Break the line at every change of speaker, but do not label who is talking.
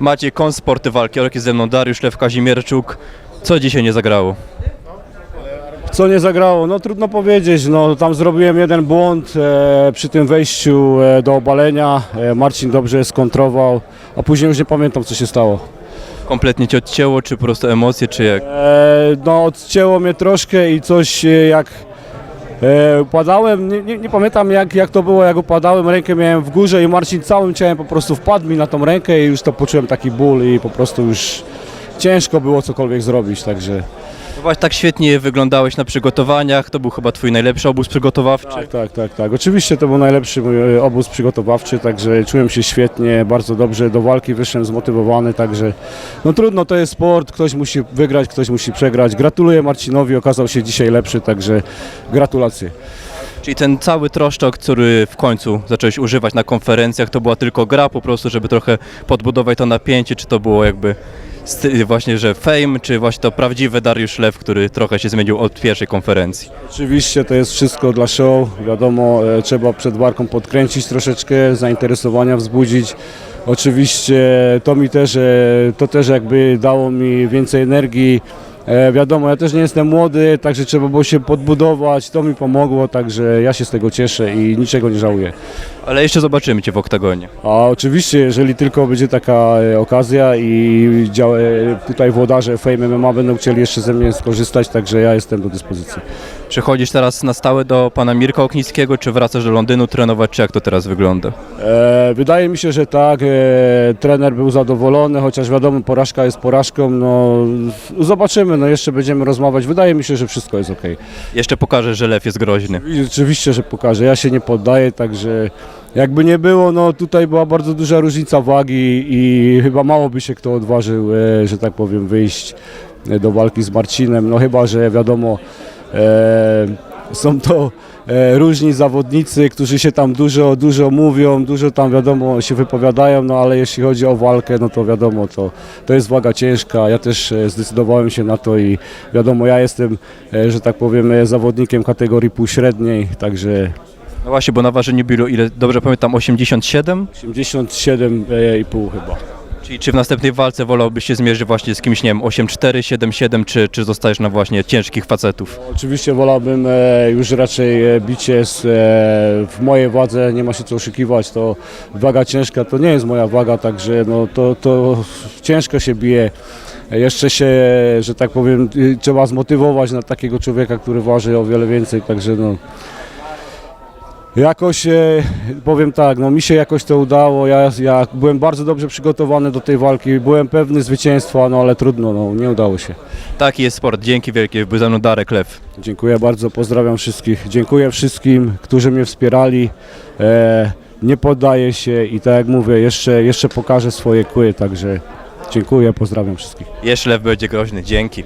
Maciej Kon, Sporty Walki, jest ze mną Dariusz Lew Kazimierczuk. Co dzisiaj nie zagrało?
Co nie zagrało? No trudno powiedzieć, no tam zrobiłem jeden błąd e, przy tym wejściu e, do obalenia. E, Marcin dobrze skontrował, a później już nie pamiętam co się stało.
Kompletnie cię odcięło, czy po prostu emocje, czy jak?
E, no odcięło mnie troszkę i coś e, jak upadałem, nie, nie, nie pamiętam jak, jak to było, jak upadałem, rękę miałem w górze i Marcin całym ciałem po prostu wpadł mi na tą rękę i już to poczułem taki ból i po prostu już ciężko było cokolwiek zrobić, także...
No Właśnie tak świetnie wyglądałeś na przygotowaniach, to był chyba twój najlepszy obóz przygotowawczy.
Tak, tak, tak, tak. Oczywiście to był najlepszy mój e, obóz przygotowawczy, także czułem się świetnie, bardzo dobrze, do walki wyszedłem zmotywowany, także no trudno, to jest sport, ktoś musi wygrać, ktoś musi przegrać. Gratuluję Marcinowi, okazał się dzisiaj lepszy, także gratulacje.
Czyli ten cały troszczok, który w końcu zacząłeś używać na konferencjach, to była tylko gra po prostu, żeby trochę podbudować to napięcie, czy to było jakby właśnie, że fame, czy właśnie to prawdziwy Dariusz Lew, który trochę się zmienił od pierwszej konferencji.
Oczywiście to jest wszystko dla show, wiadomo, e, trzeba przed walką podkręcić troszeczkę, zainteresowania wzbudzić. Oczywiście to mi też, e, to też jakby dało mi więcej energii. E, Wiadomo, ja też nie jestem młody, także trzeba było się podbudować, to mi pomogło, także ja się z tego cieszę i niczego nie żałuję.
Ale jeszcze zobaczymy cię w oktagonie.
A oczywiście, jeżeli tylko będzie taka e, okazja i dział, e, tutaj włodarze Fame MMA będą chcieli jeszcze ze mnie skorzystać, także ja jestem do dyspozycji.
Przechodzisz teraz na stałe do pana Mirka Oknickiego, czy wracasz do Londynu trenować, czy jak to teraz wygląda?
E, wydaje mi się, że tak. E, trener był zadowolony, chociaż wiadomo, porażka jest porażką. No, zobaczymy, no jeszcze będziemy rozmawiać. Wydaje mi się, że wszystko jest ok.
Jeszcze pokażę, że Lew jest groźny.
I Oczywiście, że pokażę. Ja się nie poddaję, także jakby nie było, no tutaj była bardzo duża różnica wagi i chyba mało by się kto odważył, e, że tak powiem, wyjść e, do walki z Marcinem. No chyba, że wiadomo, są to e, różni zawodnicy, którzy się tam dużo, dużo mówią, dużo tam wiadomo się wypowiadają, no ale jeśli chodzi o walkę, no to wiadomo, to, to jest waga ciężka. Ja też e, zdecydowałem się na to i wiadomo, ja jestem, e, że tak powiem, e, zawodnikiem kategorii półśredniej, także
No właśnie, bo na ważeniu było, ile dobrze pamiętam, 87?
87,5 chyba.
Czyli czy w następnej walce wolałbyś się zmierzyć właśnie z kimś, nie wiem, 8-4, 7-7, czy, czy zostajesz na właśnie ciężkich facetów?
Oczywiście wolałbym e, już raczej e, bicie z, e, w mojej wadze, nie ma się co oszukiwać, to waga ciężka to nie jest moja waga, także no, to, to ciężko się bije. Jeszcze się, że tak powiem, y, trzeba zmotywować na takiego człowieka, który waży o wiele więcej, także no. Jakoś, e, powiem tak, no mi się jakoś to udało, ja, ja byłem bardzo dobrze przygotowany do tej walki, byłem pewny zwycięstwa, no ale trudno, no nie udało się.
Taki jest sport. Dzięki wielkie. Był ze mną Darek Lew.
Dziękuję bardzo, pozdrawiam wszystkich. Dziękuję wszystkim, którzy mnie wspierali. E, nie poddaję się i tak jak mówię, jeszcze, jeszcze pokażę swoje kły, także dziękuję, pozdrawiam wszystkich.
Jeszcze Lew będzie groźny. Dzięki.